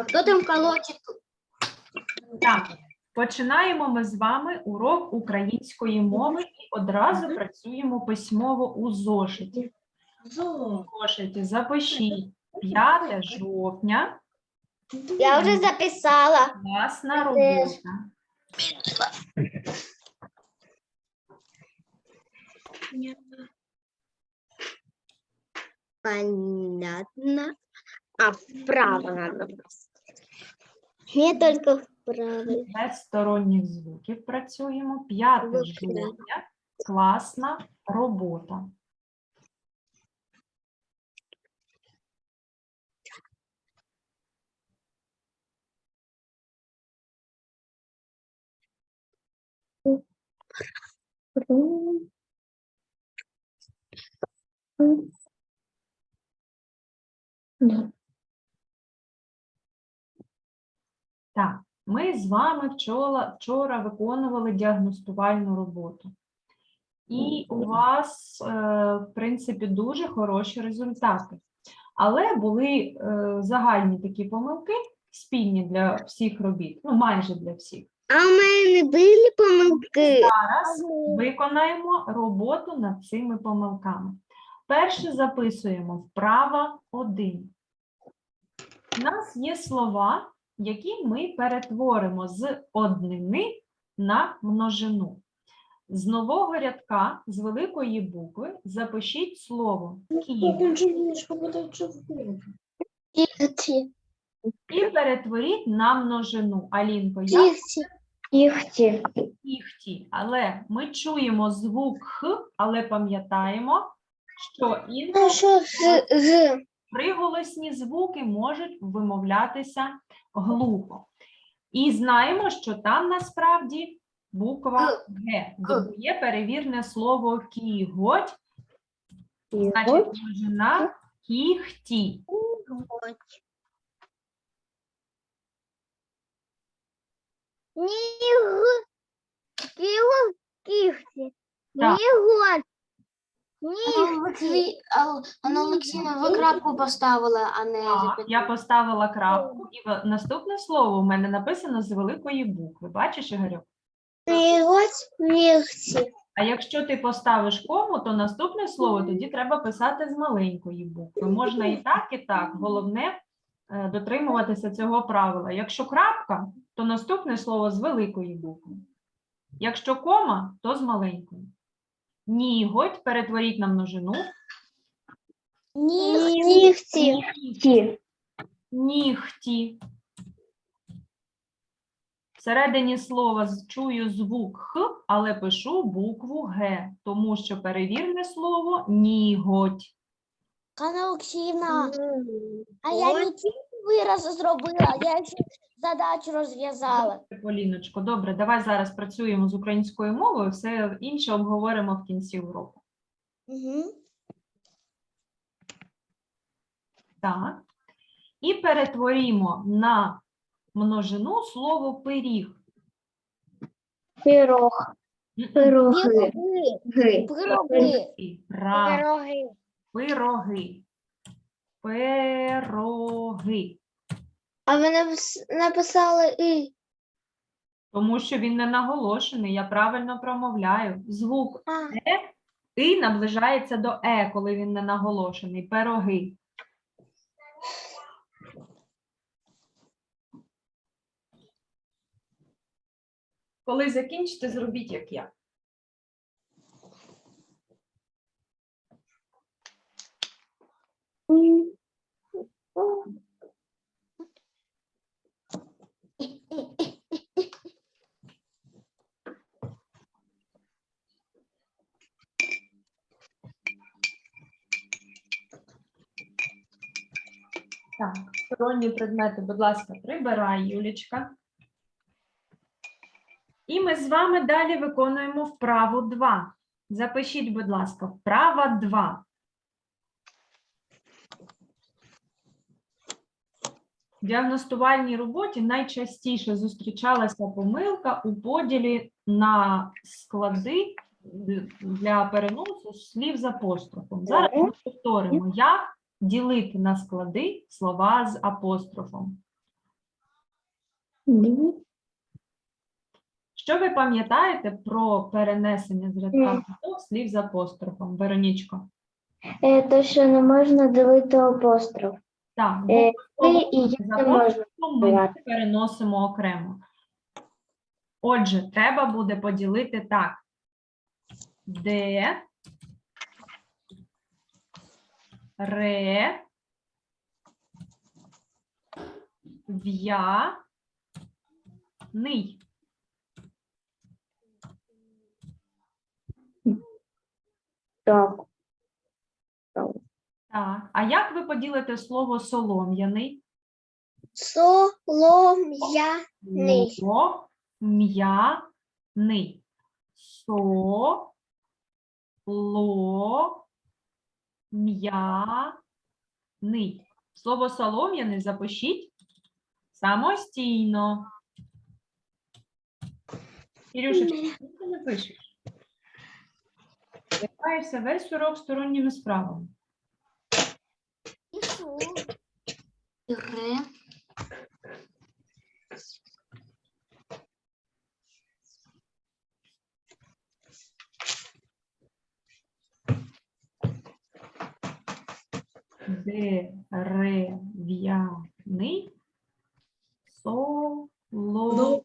А кто там колотит? Так, починаємо ми з вами урок української мови і одразу працюємо письмово у зошиті. Зо. Зошиті запишіть 5 жовтня, Я уже записала. класна робота. Понятно. А вправо надо. Мне только вправо. Без сторонніх звуків працюємо. 5 Добре. жовтня, класна робота. Так, ми з вами вчора, вчора виконували діагностувальну роботу. І у вас, е, в принципі, дуже хороші результати. Але були е, загальні такі помилки, спільні для всіх робіт, ну майже для всіх. А у мене були помилки. Зараз виконаємо роботу над цими помилками. Перше записуємо вправа 1. У нас є слова, які ми перетворимо з однини на множину. З нового рядка, з великої букви, запишіть слово Київ і перетворіть на множину. Алінко, як Кіхті. Кіхті. кіхті, але ми чуємо звук х, але пам'ятаємо, що інколи Ну що з, з. Приголосні звуки можуть вимовлятися глухо. І знаємо, що там насправді буква Г. Є перевірне слово кіготь, значить множина кіхті. Ніг. Кіхті. Так. Олексій, Анна Олексійовна, ви крапку поставили, а не Так, я поставила крапку, і в- наступне слово у мене написано з великої букви. Бачиш, Ігорю? А якщо ти поставиш кому, то наступне слово тоді треба писати з маленької букви. Можна і так, і так. Головне е, дотримуватися цього правила. Якщо крапка, то наступне слово з великої букви. Якщо кома, то з маленької. Ніготь перетворіть на множину. Нігті. Нігті. Нігті. Всередині слова чую звук Х, але пишу букву Г, тому що перевірне слово ніготь. Олексійовна, а я не вирази зробила, я ще задачу розв'язала. Поліночко, добре, давай зараз працюємо з українською мовою, все інше обговоримо в кінці уроку. Угу. Так. І перетворімо на множину слово пиріг. Пирог. Пироги. Пироги. пироги. Пироги. Пироги. Пироги. А ви напис- написали і. Тому що він не наголошений, я правильно промовляю. Звук А. Е і наближається до Е, коли він не наголошений. Пироги. Коли закінчите, зробіть як я. Так, сторонні предмети, будь ласка, прибирай, Юлічка. І ми з вами далі виконуємо вправу 2. Запишіть, будь ласка, вправа 2. В діагностувальній роботі найчастіше зустрічалася помилка у поділі на склади для переносу слів з апострофом. Зараз ми повторимо, як ділити на склади слова з апострофом. Що ви пам'ятаєте про перенесення з рядка слів з апострофом? Веронічко? Е, То, що не можна ділити апостроф. Так, Е, букву і я не можна. ми переносимо окремо. Отже, треба буде поділити так. Де, ре, в'я, ний. Так. Так. А як ви поділите слово солом'яний? Солом'яний. Солом'яний. Со, ло, м'яний. Слово солом'яний запишіть самостійно. Кирюшечка, чому ти не пишеш? Займаєшся весь урок сторонніми справами. Дерев'яний, солом'яний.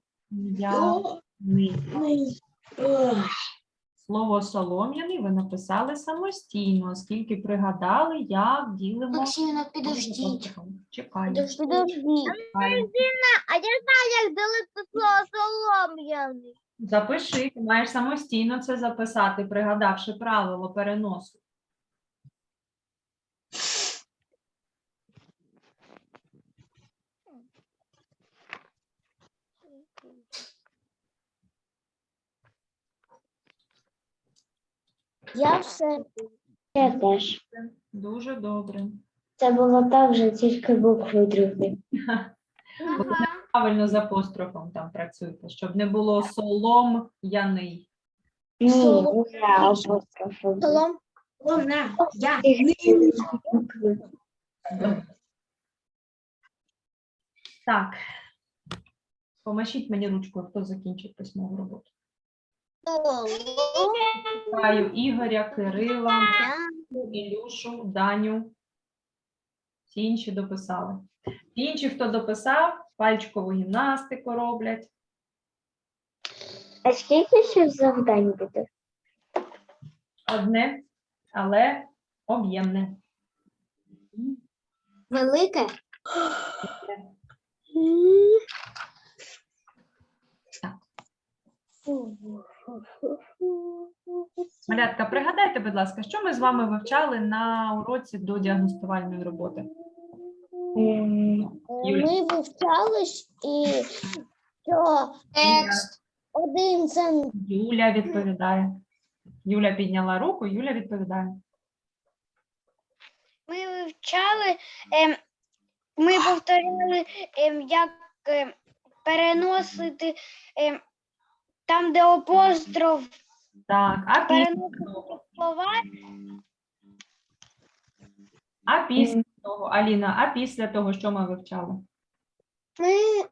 Слово солом'яний ви написали самостійно, оскільки пригадали, як ділимо. Олексіївна, підождіть. Чекаю. Підождіть. А я знаю, як ділити слово солом'яний. Запиши, ти маєш самостійно це записати, пригадавши правило переносу. Я все. Я теж. Дуже добре. Це було так же, тільки букви другі. От Правильно з апострофом там працюйте, щоб не було солом'яний. Ні, Солом- не я апостроф. Солом. Я. Так. Помашіть мені ручкою, хто закінчив письмову роботу. Чекаю Ігоря, Кирила, Ілюшу, Даню. Всі інші дописали. Інші, хто дописав, пальчикову гімнастику роблять. А скільки ще завдань буде? Одне, але об'ємне. Велике? Малятка, пригадайте, будь ласка, що ми з вами вивчали на уроці до діагностувальної роботи? Юля. Ми вивчались і що Текст. один це Юля відповідає. Юля підняла руку, Юля відповідає. Ми вивчали, ем, ми повторяли, ем, як ем, переносити ем, там, де апостроф, Так, а після переносити того? слова, А після того, Аліна, а після того, що ми вивчали? Ми,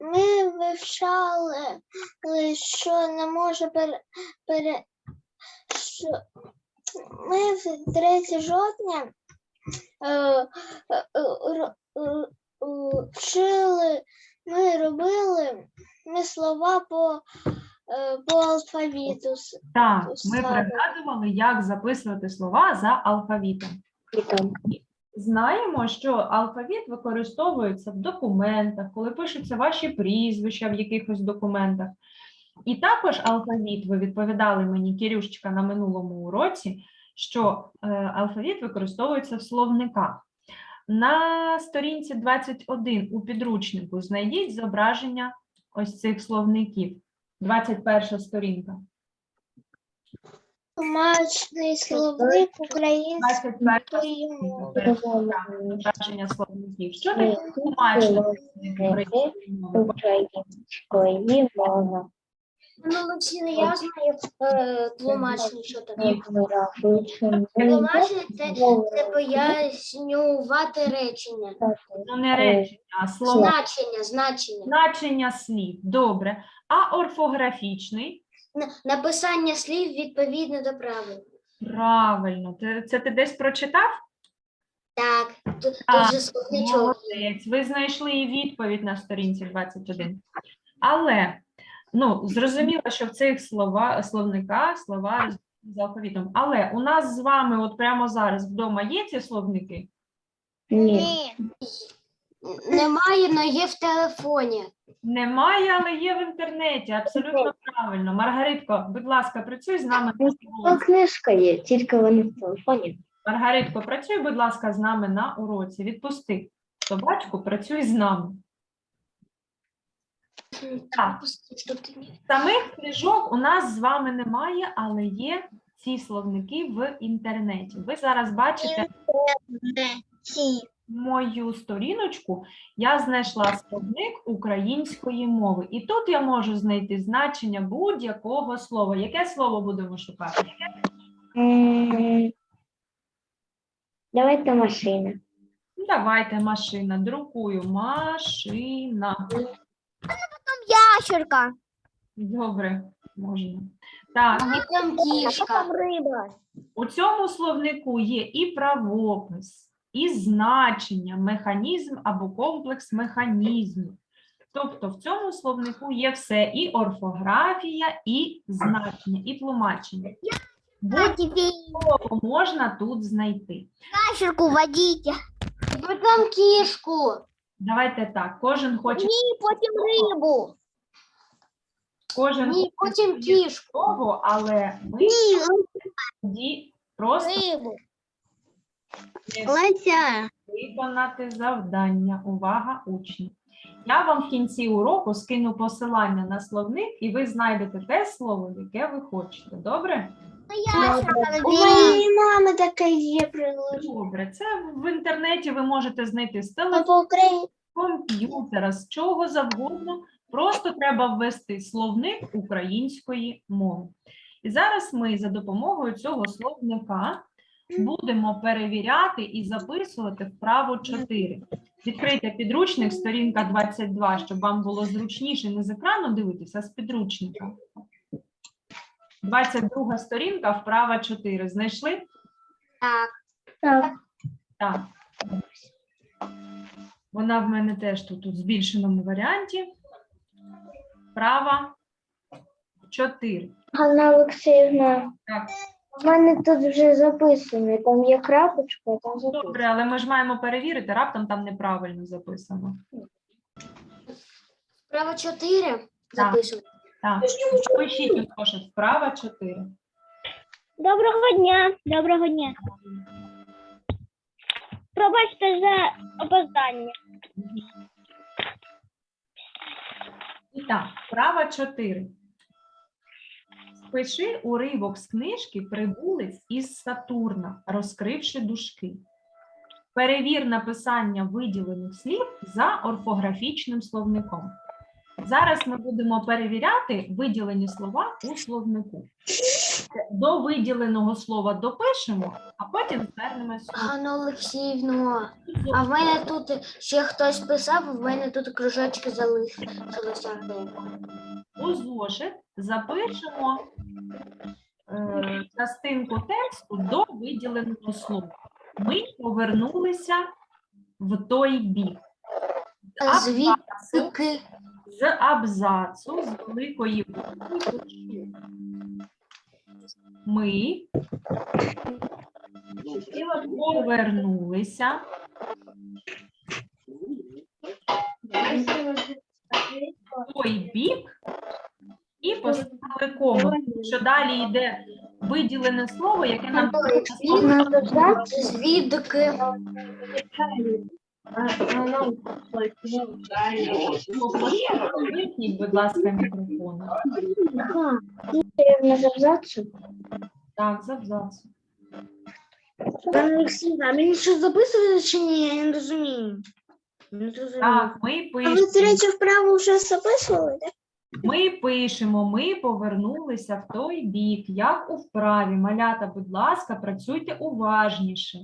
ми вивчали, що не може пере, пере що ми в 3 жовтня е, е, ро- е, е, вчили, ми робили ми слова по, е, по алфавіту. Так, ми пригадували, як записувати слова за алфавітом. Знаємо, що алфавіт використовується в документах, коли пишуться ваші прізвища в якихось документах. І також алфавіт, ви відповідали мені, Кирюшечка, на минулому уроці, що е, алфавіт використовується в словниках. На сторінці 21 у підручнику знайдіть зображення ось цих словників. 21 сторінка. Тлумачний словник української мови. словників. Що таке тлумачний словник української мови? Української мови. Ну, Олексійна, я знаю е, тлумачення, що таке. Тлумачення це, це пояснювати речення. Ну, не речення, а слова. Значення, значення. Значення слів. Добре. А орфографічний? На- Написання слів відповідно до правил. Правильно. Ти- Це ти десь прочитав? Так, тут, Так, тут же словничок. Молодець. Ви знайшли і відповідь на сторінці 21. Але, ну, зрозуміло, що в цих слова, словниках слова за алфавітом. Але у нас з вами от прямо зараз вдома є ці словники? Ні. Немає, але є в телефоні. Немає, але є в інтернеті. Абсолютно правильно. Маргаритко, будь ласка, працюй з нами. книжка є, тільки вони в телефоні. Маргаритко, працюй, будь ласка, з нами на уроці. Відпусти собачку, працюй з нами. Так. Самих книжок у нас з вами немає, але є ці словники в інтернеті. Ви зараз бачите мою сторіночку. Я знайшла словник української мови. І тут я можу знайти значення будь-якого слова. Яке слово будемо шукати? Давайте машина. Давайте машина. Друкую машина. Ящерка. Добре, можна. Так, А там кішка. риба. У цьому словнику є і правопис, і значення, механізм або комплекс механізмів. Тобто в цьому словнику є все і орфографія, і значення, і тлумачення. Будь-кого можна тут знайти. Ящерку водите. Ви там кішку. Давайте так, кожен хоче, Ні, потім рибу. кожен Ні, хоче потім кішку. слово, але ми тоді просто Рибу. не. Виконати завдання. Увага, учні. Я вам в кінці уроку скину посилання на словник, і ви знайдете те слово, яке ви хочете. Добре? У моєї мами таке є приложення. Добре. Це в інтернеті ви можете знайти з телефону, комп'ютера, з чого завгодно. Просто треба ввести словник української мови. І зараз ми за допомогою цього словника будемо перевіряти і записувати вправо 4. Відкрийте підручник, сторінка 22, щоб вам було зручніше не з екрану дивитися, а з підручника. 22 сторінка, вправа 4. Знайшли? так. Так. Так. Вона в мене теж тут у збільшеному варіанті. Права 4. Ганна Олексіївна, Так. У мене тут вже записано, там є крапочка, там записано. Добре, але ми ж маємо перевірити, раптом там неправильно записано. Право 4 записуємо. Так, пишіть у зошит вправа 4. Доброго дня. Доброго дня. Пробачте за опоздання. І так, вправа 4. Спиши уривок з книжки Прибулець із Сатурна, розкривши дужки. Перевір написання виділених слів за орфографічним словником. Зараз ми будемо перевіряти виділені слова у словнику. До виділеного слова допишемо, а потім звернемося. Ганна Олексіївна, а в мене тут ще хтось писав, в мене тут кружочки залишилися. у зошит запишемо е, частинку тексту до виділеного слова. Ми повернулися в той бік. З абзацу, Звідки? з абзацу, з великої букви. Ми повернулися в той бік і поставили кому. Що далі йде виділене слово, яке нам Звідки? Вимкніть, будь ласка, мікрофон. Так, з абзацу. Ганна Олексіївна, а мені що записувати чи ні? Я не розумію. Не зрозумію. Так, ми А ви пишемо. третю вправу вже записували, так? Ми пишемо, ми повернулися в той бік, як у вправі. Малята, будь ласка, працюйте уважніше.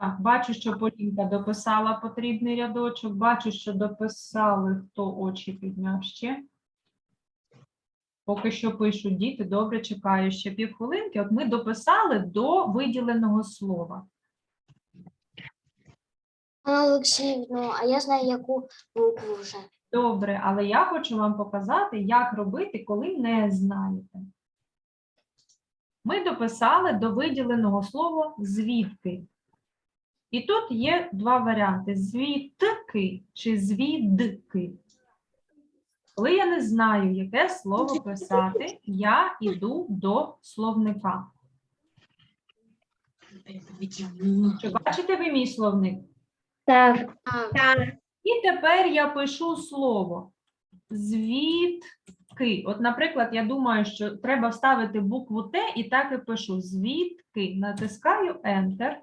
Так, бачу, що Полінка дописала потрібний рядочок. Бачу, що дописали, хто очі підняв ще. Поки що пишуть діти, добре чекаю ще півхвилинки. От ми дописали до виділеного слова. Анна Олексіївна, а я знаю, яку букву вже. Добре, але я хочу вам показати, як робити, коли не знаєте. Ми дописали до виділеного слова звідки. І тут є два варіанти: звідки чи звідки. Коли я не знаю, яке слово писати, я йду до словника. Чи бачите ви мій словник? Так. І тепер я пишу слово звідки. От, наприклад, я думаю, що треба вставити букву Т і так і пишу звідки. Натискаю Enter.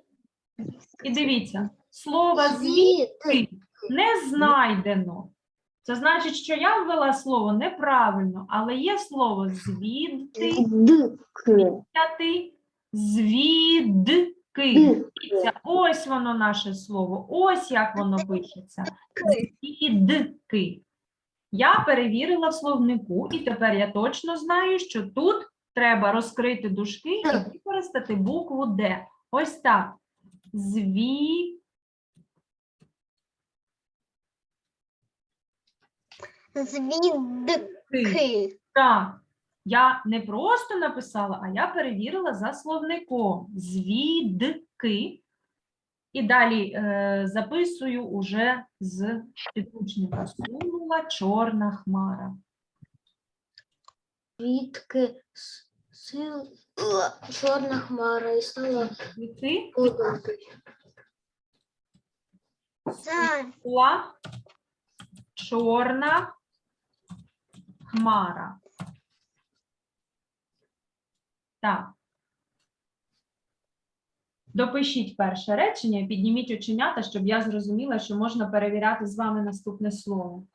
І дивіться, слово звідки не знайдено. Це значить, що я ввела слово неправильно, але є слово звідти, взяти, звідки. Дивіться, ось воно наше слово, ось як воно пишеться. Звідки. Я перевірила в словнику, і тепер я точно знаю, що тут треба розкрити дужки і використати букву Д. Ось так. Зві. Звідки. Так. Я не просто написала, а я перевірила за словником. Звідки. І далі е, записую уже з підручника. Сунула чорна хмара. Звідки сил чорна хмара і стала подумки. була чорна хмара. Так. Допишіть перше речення, підніміть оченята, щоб я зрозуміла, що можна перевіряти з вами наступне слово.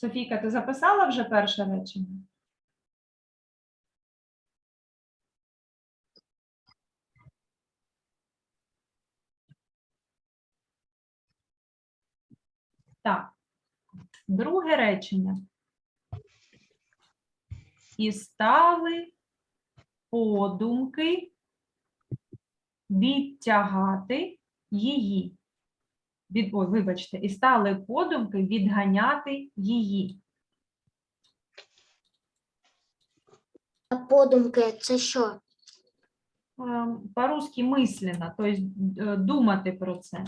Софійка, ти записала вже перше речення? Так. Друге речення. І стали подумки відтягати її. Від, ой, вибачте, і стали подумки відганяти її. А подумки це що? Ем, По-русски мислено, то есть е, думати про це.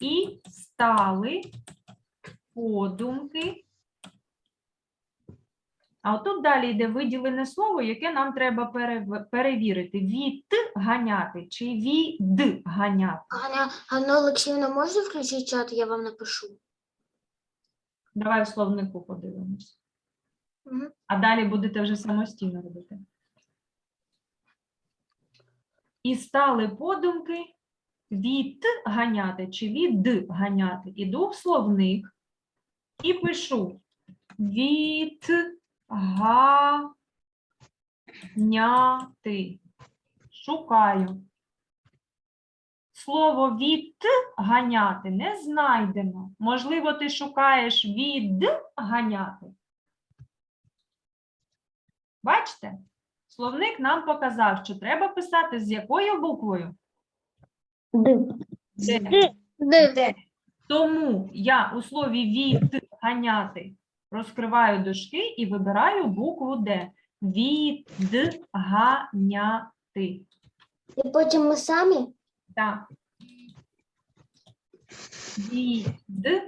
І стали подумки. А отут далі йде виділене слово, яке нам треба перев- перевірити. Відганяти чи відганяти. Ганна, Ганна Олексіївна, можна включити чат, я вам напишу? Давай в словнику подивимось. Мгм. А далі будете вже самостійно робити. І стали подумки відганяти чи відганяти. Іду в словник і пишу відганяти. Шукаю. Слово відганяти не знайдено. Можливо, ти шукаєш відганяти. Бачите? Словник нам показав, що треба писати з якою буквою? Ди. Де? Тому я у слові відганяти розкриваю дужки і вибираю букву Д. Відганяти. І потім ми самі? Так. Відганяти.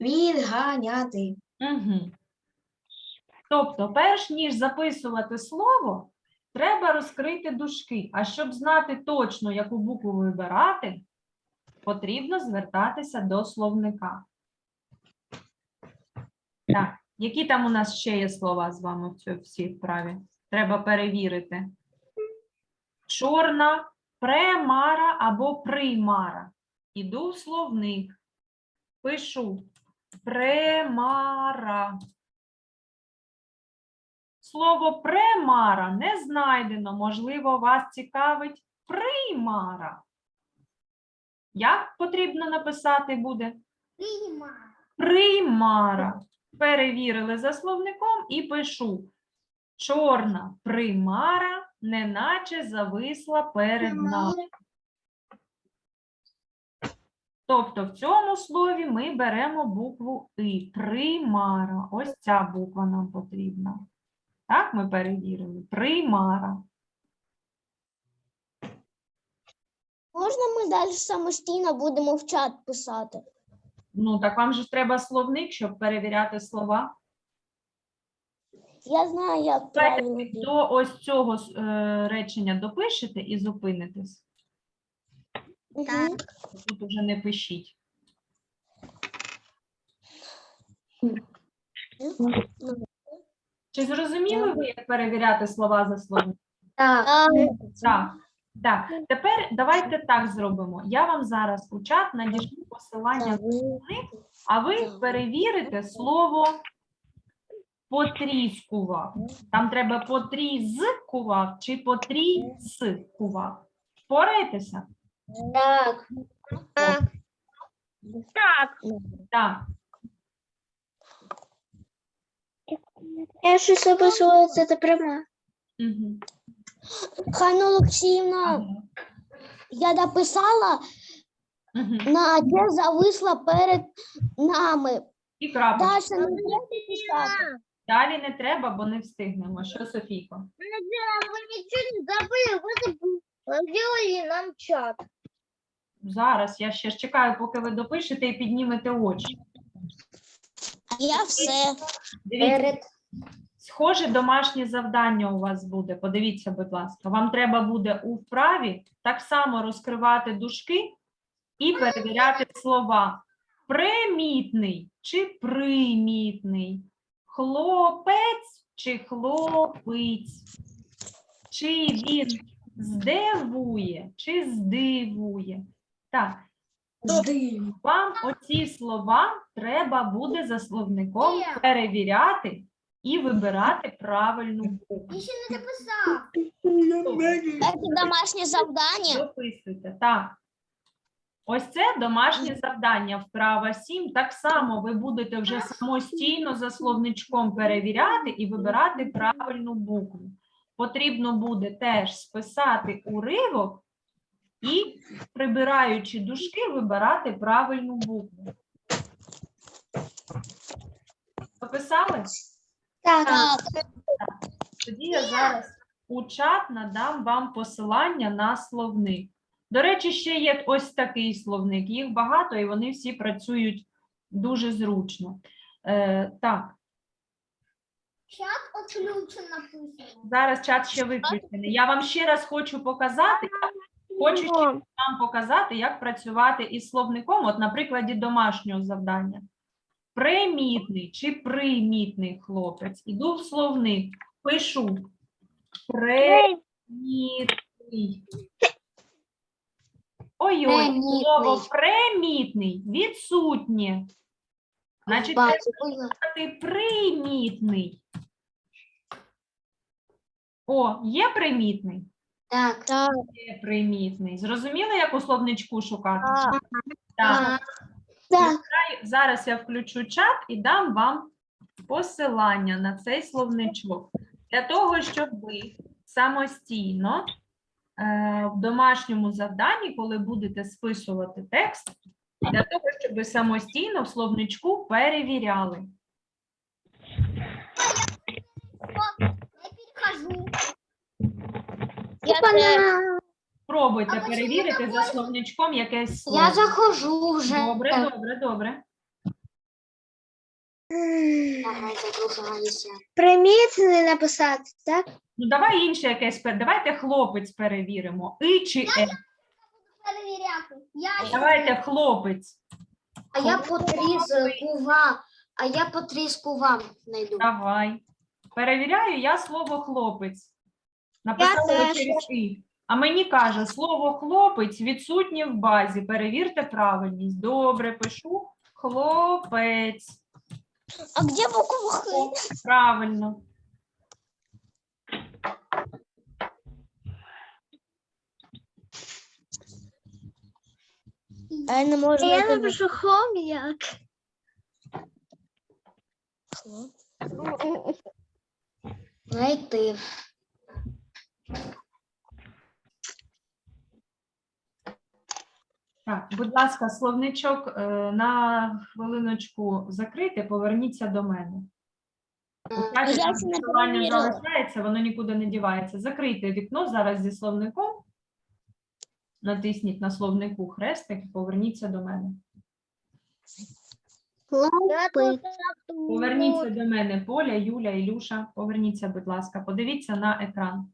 Відганяти. Угу. Тобто, перш ніж записувати слово, треба розкрити дужки. А щоб знати точно, яку букву вибирати, потрібно звертатися до словника. Так, які там у нас ще є слова з вами в цій всій вправі? Треба перевірити. Чорна, премара або примара. Іду в словник. Пишу премара. Слово премара не знайдено. Можливо, вас цікавить примара. Як потрібно написати буде? Примара. Перевірили за словником і пишу. Чорна примара, неначе зависла перед нами. Тобто в цьому слові ми беремо букву И. Примара. Ось ця буква нам потрібна. Так, ми перевірили. Примара. Можна ми далі самостійно будемо в чат писати? Ну, так вам же ж треба словник, щоб перевіряти слова. Я знаю, як правильно. Давайте до ось цього е, речення допишете і зупинитесь. Мгм. Тут уже не пишіть. Чи зрозуміли ви, як перевіряти слова за словом? Так. Так. Так, тепер давайте так зробимо. Я вам зараз у чат надішлю посилання на словник, а ви перевірите слово потріскував. Там треба потрізкував чи потріскував. Впораєтеся? Так. Так. Я щось записувала, це ти пряма. Угу. Ханна Олексіївна, я написала, Угу. Надя зависла перед нами. І крапочка. Даша, не треба писати. Далі не треба, бо не встигнемо. Що, Софійко? Вы ничего не забыли, вы сделали нам чат. Зараз я ще ж чекаю, поки ви допишете і піднімете очі. А я все. Дивіться, Перед. схоже домашнє завдання у вас буде. Подивіться, будь ласка. Вам треба буде у вправі так само розкривати дужки і перевіряти слова. Примітний чи примітний, хлопець чи хлопець, чи він здивує чи здивує. Так, вам оці слова треба буде за словником перевіряти і вибирати правильну букву. Це домашнє завдання. Дописуйте. Так. Ось це домашнє завдання, вправа 7. Так само ви будете вже самостійно за словничком перевіряти і вибирати правильну букву. Потрібно буде теж списати уривок і, прибираючи дужки, вибирати правильну букву. Записали? Так. Тоді я зараз у чат надам вам посилання на словник. До речі, ще є ось такий словник. Їх багато і вони всі працюють дуже зручно. Е, так, Чат написано. зараз чат ще виключений. Я вам ще раз хочу показати. Хочу ще вам показати, як працювати із словником, от на прикладі домашнього завдання. Примітний чи примітний хлопець. Іду в словник, пишу примітний. Ой-ой, слово примітний відсутнє. Значить, треба сказати примітний. О, є примітний? Так. Так. Є примітний. Зрозуміли, як у словничку шукати? Так. Так. Так. Зараз я включу чат і дам вам посилання на цей словничок. Для того, щоб ви самостійно е, в домашньому завданні, коли будете списувати текст, для того, щоб ви самостійно в словничку перевіряли. хожу. Я теж. Спробуйте А перевірити за словничком якесь слово. Я заходжу вже. Добре, добре, добре. Ага. Примітний написати, так? Ну, давай інше якесь. пер- Давайте хлопець перевіримо. И чи е. Перевіряти. Я Давайте хлопець. А я потріс кува. А я потріску вам знайду. Давай. Перевіряю я слово хлопець. Написала теж. через і. А мені каже, слово хлопець відсутнє в базі. Перевірте правильність. Добре, пишу хлопець. А где буква Х? Правильно. А я не можу. Я знайти напишу хом'як. букву. Знайти. Так, будь ласка, словничок е, на хвилиночку закрити, поверніться до мене. Я там посилання залишається, воно нікуди не дівається. Закрийте вікно зараз зі словником. Натисніть на словнику хрестик і поверніться до мене. Поверніться до мене, Поля, Юля, Ілюша. Поверніться, будь ласка, подивіться на екран.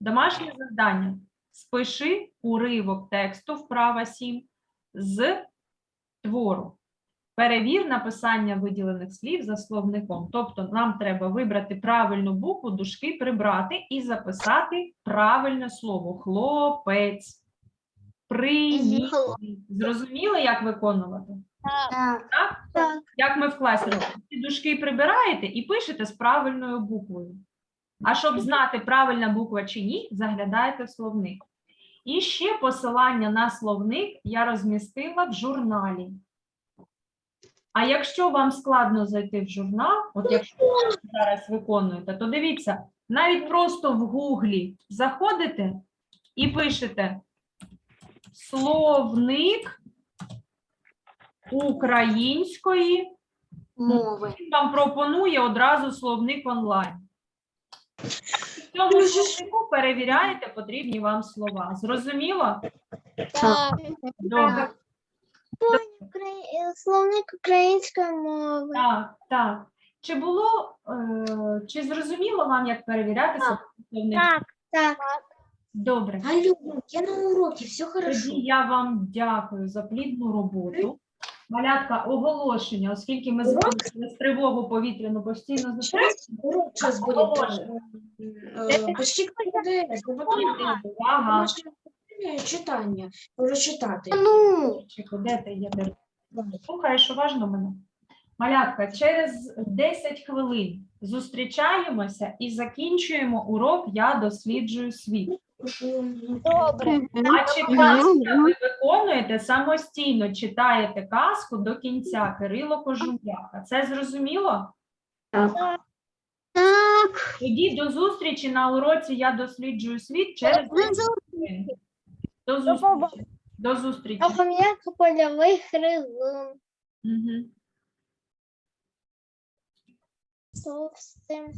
Домашнє завдання. Спиши уривок тексту вправа 7 з твору. Перевір написання виділених слів за словником. Тобто нам треба вибрати правильну букву, дужки прибрати і записати правильне слово. Хлопець. Приїзний. Зрозуміли, як виконувати? Так. Так? Як ми в класі робимо? Ці дужки прибираєте і пишете з правильною буквою. А щоб знати, правильна буква чи ні, заглядаєте в словник. І ще посилання на словник я розмістила в журналі. А якщо вам складно зайти в журнал, от якщо ви зараз виконуєте, то дивіться, навіть просто в Гуглі заходите і пишете словник української Мови. він вам пропонує одразу словник онлайн. В цьому словнику перевіряєте потрібні вам слова. Зрозуміло? Так. Добре. Словник української мови. Так, так. Чи було, е, чи зрозуміло вам, як перевірятися словник? Так, так. Добре. Алло, я на уроке, все хорошо. Тоді я вам дякую за плідну роботу. Малятка, оголошення, оскільки ми з тривогу повітряну постійно затримуємо. Урок сейчас будет э, почти как ПДС, ну потом Ага. домашнє читання, прочитати. Ну, Чеку, де ти є? Де? Слухаєш уважно мене. Малятка, через 10 хвилин зустрічаємося і закінчуємо урок Я досліджую світ. Добре. А чи казку ви виконуєте самостійно, читаєте казку до кінця Кирило Кожум'яка. Це зрозуміло? Так. Тоді до зустрічі на уроці Я досліджую світ через 10 хвилин. До зустрічі. До зустрічі. Хом'як польовий гризун. Угу. Товстим